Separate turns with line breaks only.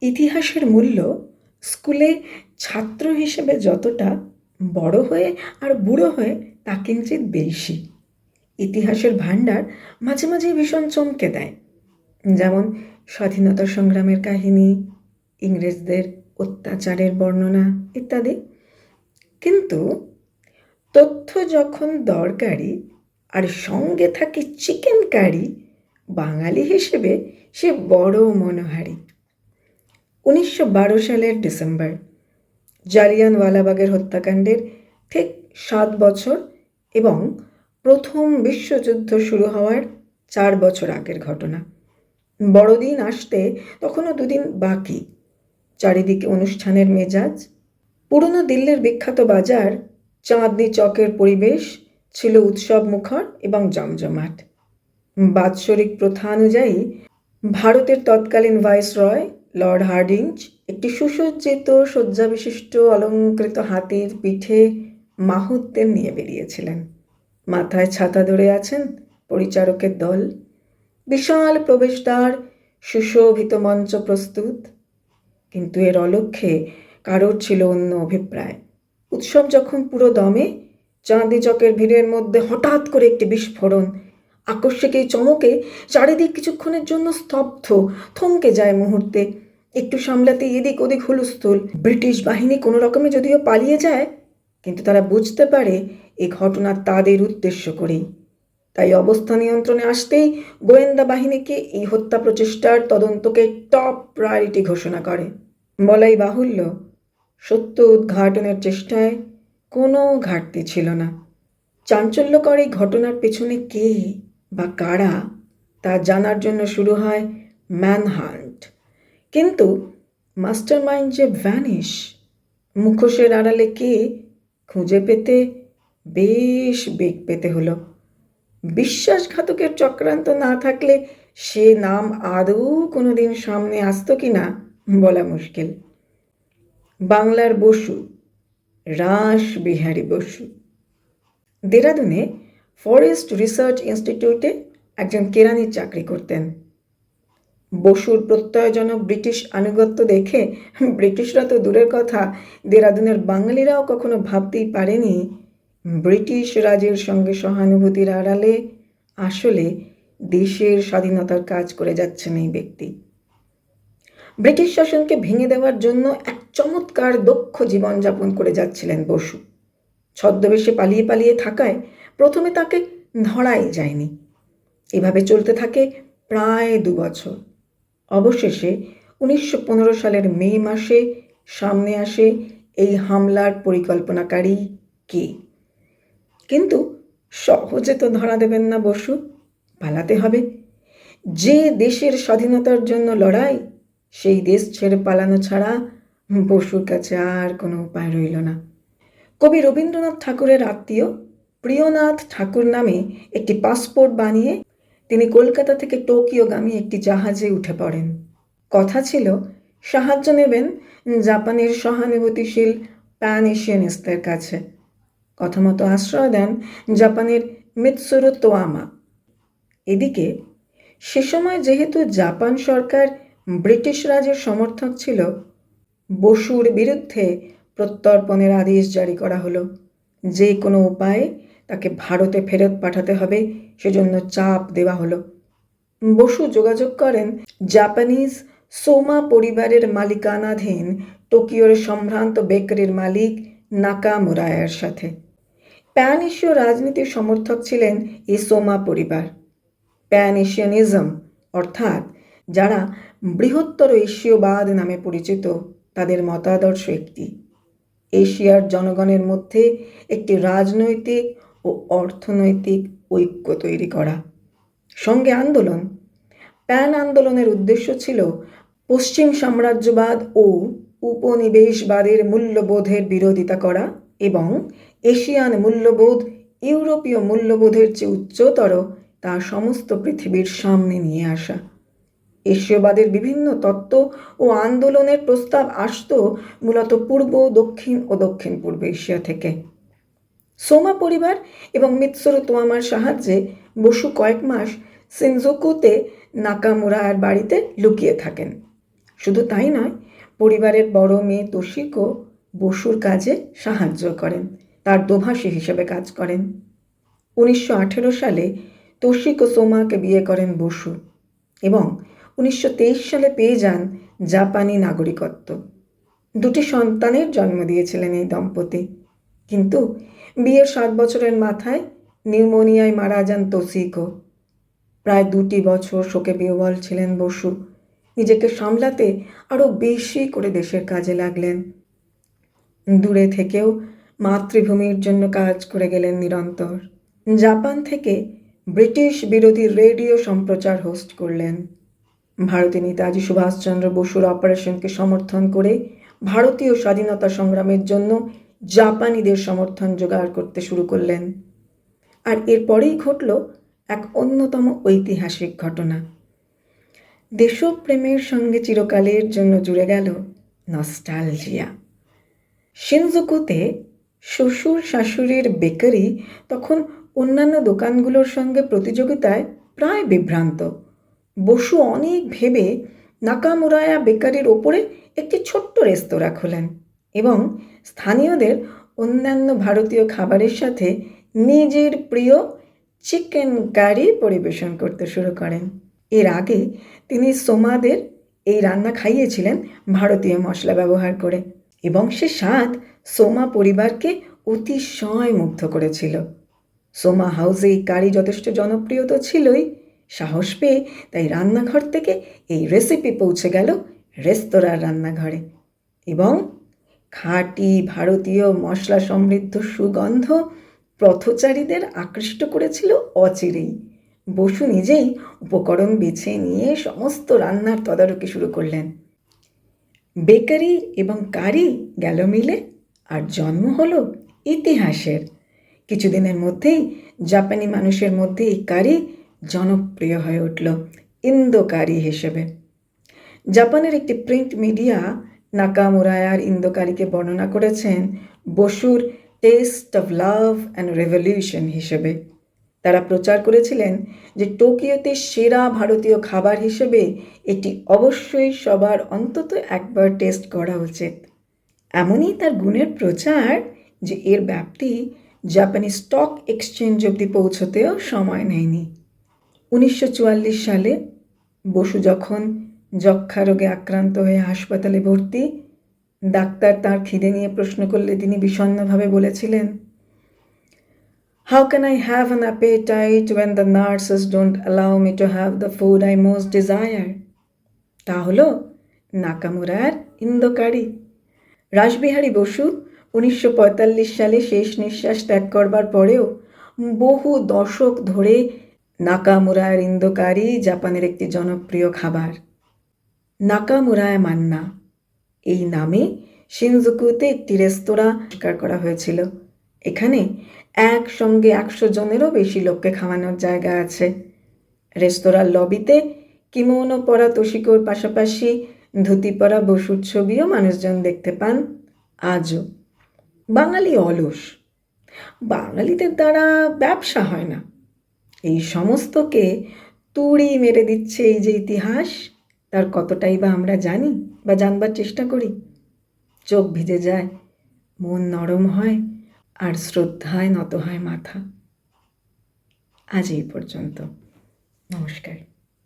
ইতিহাসের মূল্য স্কুলে ছাত্র হিসেবে যতটা বড় হয়ে আর বুড়ো হয়ে তা কিঞ্চিত বেশি। ইতিহাসের ভাণ্ডার মাঝে মাঝে ভীষণ চমকে দেয়। যেমন স্বাধীনতা সংগ্রামের কাহিনী, ইংরেজদের অত্যাচারের বর্ণনা ইত্যাদি। কিন্তু তথ্য যখন দরকারি আর সঙ্গে থাকে চিকেন কারি, বাঙালি হিসেবে সে বড় মনোহারি। উনিশশো বারো সালের ডিসেম্বর। জালিয়ানওয়ালাবাগের হত্যাকাণ্ডের ঠিক সাত বছর এবং প্রথম বিশ্বযুদ্ধ শুরু হওয়ার চার বছর আগের ঘটনা। বড়দিন আসতে তখনও দুদিন বাকি। চারিদিকে অনুষ্ঠানের মেজাজ। পুরনো দিল্লির বিখ্যাত বাজার, চাঁদনি চকের পরিবেশ ছিল উৎসব মুখর এবং জমজমাট। বাৎসরিক প্রথা অনুযায়ী ভারতের তৎকালীন ভাইসরয় লর্ড হার্ডিঞ্জ, একটি সুসজ্জিত, শয্যাবিশিষ্ট, অলঙ্কৃত হাতির পিঠে মাহুতদের নিয়ে বেরিয়েছিলেন। মাথায় ছাতা ধরে আছেন পরিচারকের দল। বিশাল প্রবেশদ্বার, সুশোভিত মঞ্চ প্রস্তুত। কিন্তু এর অলক্ষ্যে কারোর ছিল অন্য অভিপ্রায়। উৎসব যখন পুরো দমে চাঁদি চকের ভিড়ের মধ্যে হঠাৎ করে একটি বিস্ফোরণ আকস্মিক এই চমকে চারিদিক কিছুক্ষণের জন্য স্তব্ধ, থমকে যায় মুহূর্তে। একটু সামলাতে এদিক ওদিক হুলস্থুল। ব্রিটিশ বাহিনী কোনো রকমে যদিও পালিয়ে যায়, কিন্তু তারা বুঝতে পারে এই ঘটনা তাদের উদ্দেশ্য করেই। তাই অবস্থা নিয়ন্ত্রণে আসতেই গোয়েন্দা বাহিনীকে এই হত্যা প্রচেষ্টার তদন্তকে টপ প্রায়োরিটি ঘোষণা করে। বলাই বাহুল্য, সত্য উদ্ঘাটনের চেষ্টায় কোনো ঘাটতি ছিল না। চাঞ্চল্যকর এই ঘটনার পেছনে কে বা কারা তা জানার জন্য শুরু হয় ম্যানহান্ট। কিন্তু মাস্টার মাইন্ড যে ভ্যানিশ মুখোশের আড়ালে কে খুঁজে পেতে বেশ বেগ পেতে হলো। বিশ্বাসঘাতকের চক্রান্ত না থাকলে সে নাম আদৌ কোনো দিন সামনে আসতো কি না বলা মুশকিল। বাংলার বসু রাস বিহারী বসু। দেরাদুনে ফরেস্ট রিসার্চ ইনস্টিটিউটে একজন কেরানির চাকরি করতেন। বসুর প্রত্যয়জনক ব্রিটিশ আনুগত্য দেখে ব্রিটিশরা তো দূরের কথা, দেরাদুনের বাঙালিরাও কখনো ভাবতেই পারেনি ব্রিটিশ রাজের সঙ্গে সহানুভূতির আড়ালে আসলে দেশের স্বাধীনতার কাজ করে যাচ্ছেন এই ব্যক্তি। ব্রিটিশ শাসনকে ভেঙে দেওয়ার জন্য এক চমৎকার দক্ষ জীবনযাপন করে যাচ্ছিলেন বসু। ছদ্মবেশে পালিয়ে পালিয়ে থাকায় প্রথমে তাকে ধরাই যায়নি। এভাবে চলতে থাকে প্রায় দু বছর। অবশেষে উনিশশো পনেরো সালের মে মাসে সামনে আসে এই হামলার পরিকল্পনাকারী কে? কিন্তু সহজে তো ধরা দেবেন না বসু, পালাতে হবে। যে দেশের স্বাধীনতার জন্য লড়াই, সেই দেশ ছেড়ে পালানো ছাড়া বসুর কাছে আর কোনো উপায় রইল না। কবি রবীন্দ্রনাথ ঠাকুরের আত্মীয় প্রিয়নাথ ঠাকুর নামে একটি পাসপোর্ট বানিয়ে তিনি কলকাতা থেকে টোকিওগামী একটি জাহাজে উঠে পড়েন। কথা ছিল, সাহায্য নেবেন জাপানের সহানুভূতিশীল প্যান এশিয়ানিস্টদের কাছে। কথা মতো আশ্রয় দেন জাপানের মিৎসুরু তোয়ামা। এদিকে, সে সময় যেহেতু জাপান সরকার ব্রিটিশ রাজের সমর্থক ছিল, বসুর বিরুদ্ধে প্রত্যর্পণের আদেশ জারি করা হলো। যে কোনো উপায়ে তাকে ভারতে ফেরত পাঠাতে হবে, সেজন্য চাপ দেওয়া হলো। বসু যোগাযোগ করেন জাপানিজ সোমা পরিবারের মালিকানাধীন টোকিওর সম্ভ্রান্ত বেকারির মালিক নাকামুরায়ার সাথে। প্যান এশীয় রাজনীতির সমর্থক ছিলেন এই সোমা পরিবার। প্যান এশিয়ানিজম অর্থাৎ যারা বৃহত্তর এশীয়বাদ নামে পরিচিত, তাদের মতাদর্শ একটি। এশিয়ার জনগণের মধ্যে একটি রাজনৈতিক ও অর্থনৈতিক ঐক্য তৈরি করা। সঙ্গে আন্দোলন। প্যান আন্দোলনের উদ্দেশ্য ছিল পশ্চিম সাম্রাজ্যবাদ ও উপনিবেশবাদের মূল্যবোধের বিরোধিতা করা এবং এশিয়ান মূল্যবোধ, ইউরোপীয় মূল্যবোধের চেয়ে উচ্চতর তা সমস্ত পৃথিবীর সামনে নিয়ে আসা। এশীয়বাদের বিভিন্ন তত্ত্ব ও আন্দোলনের প্রস্তাব আসত মূলত পূর্ব, দক্ষিণ ও দক্ষিণ পূর্ব এশিয়া থেকে। সোমা পরিবার এবং মিৎসুরু তোয়ামার সাহায্যে বসু কয়েক মাস সিনজোকুতে নাকামুরার বাড়িতে লুকিয়ে থাকেন। শুধু তাই নয়, পরিবারের বড় মেয়ে তোষিকও বসুর কাজে সাহায্য করেন, তার দোভাষী হিসেবে কাজ করেন। উনিশশো আঠেরো সালে তোষিক ও সোমাকে বিয়ে করেন বসু এবং উনিশশো তেইশ সালে পেয়ে যান জাপানি নাগরিকত্ব। দুটি সন্তানের জন্ম দিয়েছিলেন এই দম্পতি। কিন্তু বিয়ের সাত বছরের মাথায় নিউমোনিয়ায় মারা যান তোসিকো প্রায় দুটি বছর শোকে বিহ্বল ছিলেন বসু। নিজেকে সামলাতে আরও বেশি করে দেশের কাজে লাগলেন। দূরে থেকেও মাতৃভূমির জন্য কাজ করে গেলেন নিরন্তর। জাপান থেকে ব্রিটিশ বিরোধী রেডিও সম্প্রচার হোস্ট করলেন। ভারতীয় নেতাজি সুভাষচন্দ্র বসুর অপারেশনকে সমর্থন করে ভারতীয় স্বাধীনতা সংগ্রামের জন্য জাপানিদের সমর্থন জোগাড় করতে শুরু করলেন। আর এরপরেই ঘটল এক অন্যতম ঐতিহাসিক ঘটনা। দেশপ্রেমের সঙ্গে চিরকালের জন্য জুড়ে গেল নস্টালজিয়া। শিনজুকুতে শ্বশুর শাশুড়ির বেকারি তখন অন্যান্য দোকানগুলোর সঙ্গে প্রতিযোগিতায় প্রায় বিভ্রান্ত। বসু অনেক ভেবে নাকামুরায়া বেকারির ওপরে একটি ছোট্ট রেস্তোরাঁ খোলেন। এবং স্থানীয়দের অন্যান্য ভারতীয় খাবারের সাথে নিজের প্রিয় চিকেন কারি পরিবেশন করতে শুরু করেন। এর আগে তিনি সোমাদের এই রান্না খাইয়েছিলেন ভারতীয় মশলা ব্যবহার করে এবং সে স্বাদ সোমা পরিবারকে অতিশয় মুগ্ধ করেছিল। সোমা হাউসে এই কারি যথেষ্ট জনপ্রিয় তো ছিলই, সাহস পেয়ে তাই রান্নাঘর থেকে এই রেসিপি পৌঁছে গেল রেস্তোরাঁর রান্নাঘরে এবং খাঁটি ভারতীয় মশলা সমৃদ্ধ সুগন্ধ পথচারীদের আকৃষ্ট করেছিল অচিরেই। বসু নিজেই উপকরণ বেছে নিয়ে সমস্ত রান্নার তদারকি শুরু করলেন। বেকারি এবং কারি গেল মিলে আর জন্ম হলো ইতিহাসের। কিছুদিনের মধ্যেই জাপানি মানুষের মধ্যে এই কারি জনপ্রিয় হয়ে উঠল ইন্দো কারি হিসেবে। জাপানের একটি প্রিন্ট মিডিয়া নাকামুরায়ার ইন্দো কারিকে বর্ণনা করেছেন বসুর taste of love and revolution হিসেবে। তারা প্রচার করেছিলেন যে টোকিওতে সেরা ভারতীয় খাবার হিসেবে এটি অবশ্যই সবার অন্তত একবার টেস্ট করা উচিত। এমনই তার গুণের প্রচার যে এর ব্যাপ্তি জাপানি স্টক এক্সচেঞ্জ অবধি পৌঁছতেও সময় নেয়নি। উনিশশো চুয়াল্লিশ সালে বসু যখন যক্ষা রোগে আক্রান্ত হয়ে হাসপাতালে ভর্তি। ডাক্তার তার খিদে নিয়ে প্রশ্ন করলে তিনি বিষণ্ণভাবে বলেছিলেন how How can I have an appetite when the nurses don't allow me to have the food I most desire? তা হলো নাকামুরার ইন্দোকারি। রাসবিহারী বসু উনিশশো পঁয়তাল্লিশ সালে শেষ নিঃশ্বাস ত্যাগ করবার পরেও বহু দশক ধরে নাকামুরার ইন্দোকারি জাপানের একটি জনপ্রিয় খাবার। নাকামুরায় মান্না। এই নামে শিনজুকুতে একটি রেস্তোরাঁ আবিষ্কার করা হয়েছিল। এখানে একসঙ্গে একশো জনেরও বেশি লোককে খাওয়ানোর জায়গা আছে। রেস্তোরাঁর লবিতে কিমোনো পরা তোষিকোর পাশাপাশি ধুতি পরা বসুর ছবিও মানুষজন দেখতে পান আজও। বাঙালি অলস। বাঙালিদের দ্বারা ব্যবসা হয় না। এই সমস্তকে তুড়ি মেরে দিচ্ছে এই যে ইতিহাস। তার কতটাই বা আমরা জানি বা জানবার চেষ্টা করি? চোখ ভিজে যায়, মন নরম হয়, আর শ্রদ্ধায় নত হয় মাথা। আজ এই পর্যন্ত। নমস্কার।